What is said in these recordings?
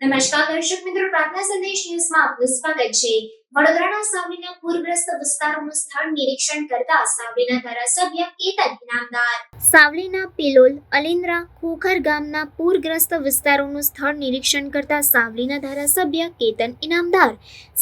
નમસ્કાર દર્શક મિત્રો પ્રાર્થના સંદેશ ન્યૂઝમાં આપનું સ્વાગત છે વડોદરાના સાવલીના પૂરગ્રસ્ત વિસ્તારોનું સ્થળ નિરીક્ષણ કરતા સાવલીના ધારાસભ્ય કેતન ઇનામદાર. સાવલીના પિલોલ અલિન્દ્રા ખોખર ગામના પૂરગ્રસ્ત વિસ્તારોનું સ્થળ નિરીક્ષણ કરતા સાવલીના ધારાસભ્ય કેતન ઇનામદાર.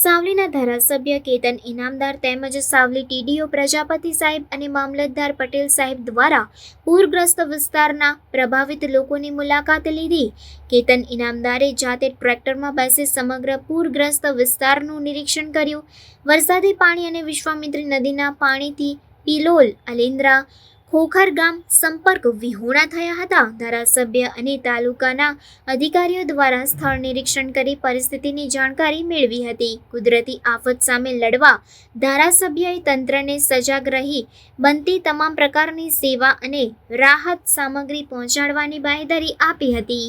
સાવલીના ધારાસભ્ય કેતન ઇનામદાર તેમજ સાવલી ટીડીઓ પ્રજાપતિ સાહેબ અને મામલતદાર પટેલ સાહેબ દ્વારા પૂરગ્રસ્ત વિસ્તારના પ્રભાવિત લોકોની મુલાકાત લીધી. કેતન ઇનામદારે જાતે ટ્રેક્ટરમાં બેસી સમગ્ર પૂરગ્રસ્ત વિસ્તારનું નિરીક્ષણ કર્યું. વરસાદી પાણી અને વિશ્વામિત્રી નદીના પાણીથી પિલોલ, અલેન્દ્રા, ખોખર ગામ સંપર્ક વિહોણા થયા હતા. ધારાસભ્ય અને તાલુકાના અધિકારીઓ દ્વારા સ્થળ નિરીક્ષણ કરી પરિસ્થિતિની જાણકારી મેળવી હતી. કુદરતી આફત સામે લડવા ધારાસભ્યએ તંત્રને સજાગ રહી, બનતી તમામ પ્રકારની સેવા અને રાહત સામગ્રી પહોંચાડવાની બાંહેધરી આપી હતી.